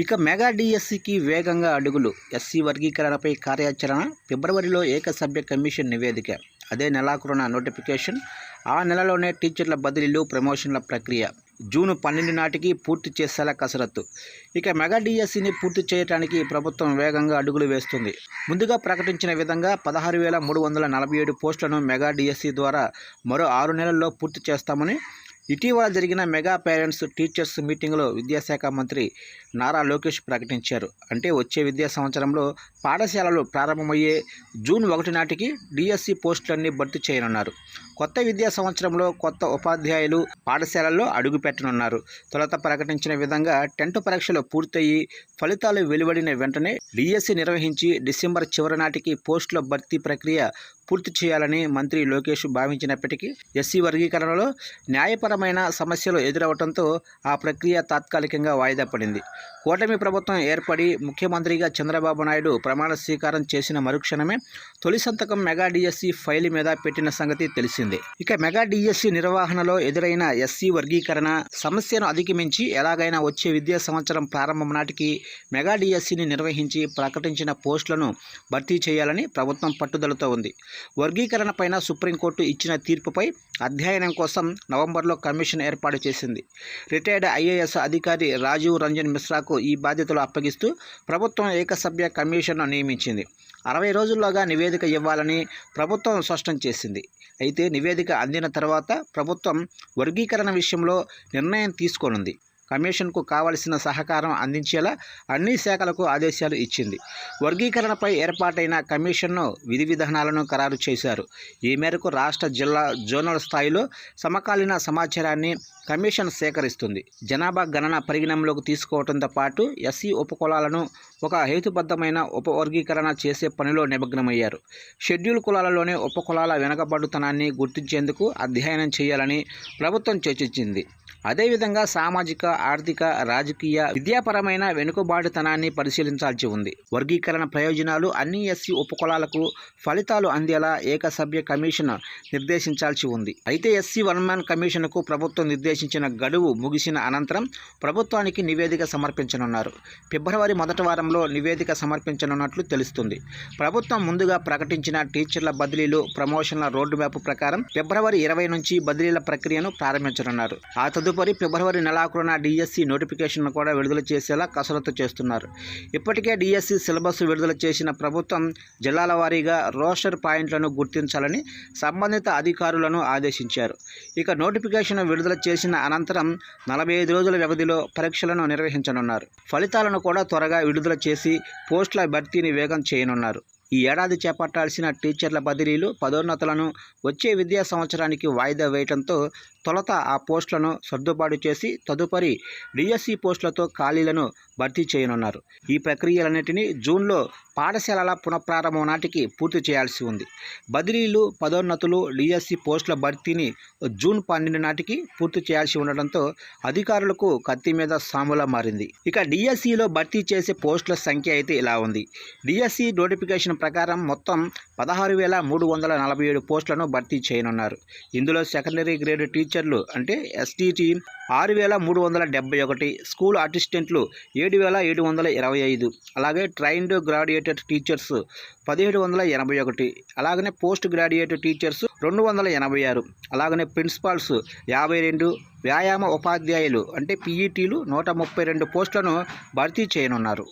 ఇక మెగా డిఎస్సికి వేగంగా అడుగులు. ఎస్సీ వర్గీకరణపై కార్యాచరణ ఫిబ్రవరిలో ఏకసభ్య కమిషన్ నివేదిక. అదే నెలాఖరున నోటిఫికేషన్. ఆ నెలలోనే టీచర్ల బదిలీలు ప్రమోషన్ల ప్రక్రియ. జూన్ పన్నెండు నాటికి పూర్తి చేసేలా కసరత్తు. ఇక మెగా డిఎస్సిని పూర్తి చేయడానికి ప్రభుత్వం వేగంగా అడుగులు వేస్తుంది. ముందుగా ప్రకటించిన విధంగా పదహారు వేల మూడు వందల నలభై ఏడు పోస్టులను మెగా డిఎస్సి ద్వారా మరో ఆరు నెలల్లో పూర్తి చేస్తామని ఇటీవల జరిగిన మెగా పేరెంట్స్ టీచర్స్ మీటింగ్లో విద్యాశాఖ మంత్రి నారా లోకేష్ ప్రకటించారు. అంటే వచ్చే విద్యా సంవత్సరంలో పాఠశాలలు ప్రారంభమయ్యే జూన్ ఒకటి నాటికి డిఎస్సి పోస్టులన్నీ భర్తీ చేయనున్నారు. కొత్త విద్యా సంవత్సరంలో కొత్త ఉపాధ్యాయులు పాఠశాలల్లో అడుగుపెట్టనున్నారు తొలుత ప్రకటించిన విధంగా టెన్త్ పరీక్షలు పూర్తయి ఫలితాలు వెలువడిన వెంటనే డిఎస్సి నిర్వహించి డిసెంబర్ చివరి నాటికి పోస్టుల భర్తీ ప్రక్రియ పూర్తి చేయాలని మంత్రి లోకేష్ భావించినప్పటికీ ఎస్సీ వర్గీకరణలో న్యాయపరమైన సమస్యలు ఎదురవడంతో ఆ ప్రక్రియ తాత్కాలికంగా వాయిదా పడింది. కూటమి ప్రభుత్వం ఏర్పడి ముఖ్యమంత్రిగా చంద్రబాబు నాయుడు ప్రమాణ స్వీకారం చేసిన మరుక్షణమే తొలి సంతకం మెగా డిఎస్సి ఫైల్ మీద పెట్టిన సంగతి తెలిసిందే. ఇక మెగా డిఎస్సి నిర్వహణలో ఎదురైన ఎస్సీ వర్గీకరణ సమస్యను అధిగమించి ఎలాగైనా వచ్చే విద్యా సంవత్సరం ప్రారంభం నాటికి మెగా డిఎస్సిని నిర్వహించి ప్రకటించిన పోస్టులను భర్తీ చేయాలని ప్రభుత్వం పట్టుదలతో ఉంది. వర్గీకరణ పైన సుప్రీంకోర్టు ఇచ్చిన తీర్పుపై అధ్యయనం కోసం నవంబర్లో కమిషన్ ఏర్పాటు చేసింది. రిటైర్డ్ ఐఏఎస్ అధికారి రాజీవ్ రంజన్ మిశ్రాకు ఈ బాధ్యతలు అప్పగిస్తూ ప్రభుత్వం ఏకసభ్య కమిషన్ను నియమించింది. అరవై రోజుల్లోగా నివేదిక ఇవ్వాలని ప్రభుత్వం స్పష్టం చేసింది. అయితే నివేదిక అందిన తర్వాత ప్రభుత్వం వర్గీకరణ విషయంలో నిర్ణయం తీసుకోనుంది. కమిషన్కు కావలసిన సహకారం అందించేలా అన్ని శాఖలకు ఆదేశాలు ఇచ్చింది. వర్గీకరణపై ఏర్పాటైన కమిషన్ను విధి విధానాలను ఖరారు చేశారు. ఈ మేరకు రాష్ట్ర జిల్లా జోనల్ స్థాయిలో సమకాలీన సమాచారాన్ని కమిషన్ సేకరిస్తుంది. జనాభా గణన పరిగణంలోకి తీసుకోవడంతో పాటు ఎస్సీ ఉపకులాలను ఒక హేతుబద్ధమైన ఉపవర్గీకరణ చేసే పనిలో నిమగ్నమయ్యారు. షెడ్యూల్ కులాలలోనే ఉపకులాల వెనకబడుతనాన్ని గుర్తించేందుకు అధ్యయనం చేయాలని ప్రభుత్వం చర్చించింది. అదేవిధంగా సామాజిక ఆర్థిక రాజకీయ విద్యాపరమైన వెనుకబాటుతనాన్ని పరిశీలించాల్సి ఉంది. వర్గీకరణ ప్రయోజనాలు అన్ని ఎస్సీ ఉపకులాలకు ఫలితాలు అందేలా ఏకసభ్య కమిషన్ నిర్దేశించాల్సి ఉంది. అయితే ఎస్సీ వన్ మ్యాన్ కమిషన్కు ప్రభుత్వం నిర్దేశించిన గడువు ముగిసిన అనంతరం ప్రభుత్వానికి నివేదిక సమర్పించనున్నారు. ఫిబ్రవరి మొదటి వారంలో నివేదిక సమర్పించనున్నట్లు తెలుస్తుంది. ప్రభుత్వం ముందుగా ప్రకటించిన టీచర్ల బదిలీలు ప్రమోషన్ల రోడ్డు మ్యాప్ ప్రకారం ఫిబ్రవరి ఇరవై నుంచి బదిలీల ప్రక్రియను ప్రారంభించనున్నారు. ఆ తదుపరి ఫిబ్రవరి నెలాఖరున డిఎస్సి నోటిఫికేషన్ కూడా విడుదల చేసేలా కసరత్తు చేస్తున్నారు. ఇప్పటికే డిఎస్సి సిలబస్ విడుదల చేసిన ప్రభుత్వం జిల్లాల వారీగా రోస్టర్ పాయింట్లను గుర్తించాలని సంబంధిత అధికారులను ఆదేశించారు. ఇక నోటిఫికేషన్ విడుదల చేసిన అనంతరం నలభై ఐదు రోజుల వ్యవధిలో పరీక్షలను నిర్వహించనున్నారు. ఫలితాలను కూడా త్వరగా విడుదల చేసి పోస్టుల భర్తీని వేగం చేయనున్నారు. ఈ ఏడాది చేపట్టాల్సిన టీచర్ల బదిలీలు పదోన్నతులను వచ్చే విద్యా సంవత్సరానికి వాయిదా వేయడంతో తొలత ఆ పోస్టులను సర్దుబాటు చేసి తదుపరి డిఎస్సి పోస్టులతో ఖాళీలను భర్తీ చేయనున్నారు. ఈ ప్రక్రియలన్నింటినీ జూన్లో పాఠశాలల పునఃప్రారంభం నాటికి పూర్తి చేయాల్సి ఉంది. బదిలీలు పదోన్నతులు డిఎస్సి పోస్టుల భర్తీని జూన్ పన్నెండు నాటికి పూర్తి చేయాల్సి ఉండడంతో అధికారులకు కత్తి మీద సాములా మారింది. ఇక డిఎస్సిలో భర్తీ చేసే పోస్టుల సంఖ్య అయితే ఇలా ఉంది. డిఎస్సి నోటిఫికేషన్ ప్రకారం మొత్తం పదహారు వేల మూడు వందల నలభై ఏడు పోస్టులను భర్తీ చేయనున్నారు. ఇందులో సెకండరీ గ్రేడ్ టీచర్లు అంటే ఎస్టీటీ ఆరు వేల మూడు వందల డెబ్బై ఒకటి స్కూల్ అసిస్టెంట్లు ఏడు వేల ఏడు వందల ఇరవై ఐదు అలాగే ట్రైన్డ్ గ్రాడ్యుయేటెడ్ టీచర్స్ పదిహేడు వందల ఎనభై ఒకటి. అలాగనే పోస్ట్ గ్రాడ్యుయేట్ టీచర్స్ రెండు వందల ఎనభై ఆరు. అలాగనే ప్రిన్సిపాల్స్ యాభై రెండు. వ్యాయామ ఉపాధ్యాయులు అంటే పీఈటీలు నూట ముప్పై రెండు పోస్టులను భర్తీ చేయనున్నారు.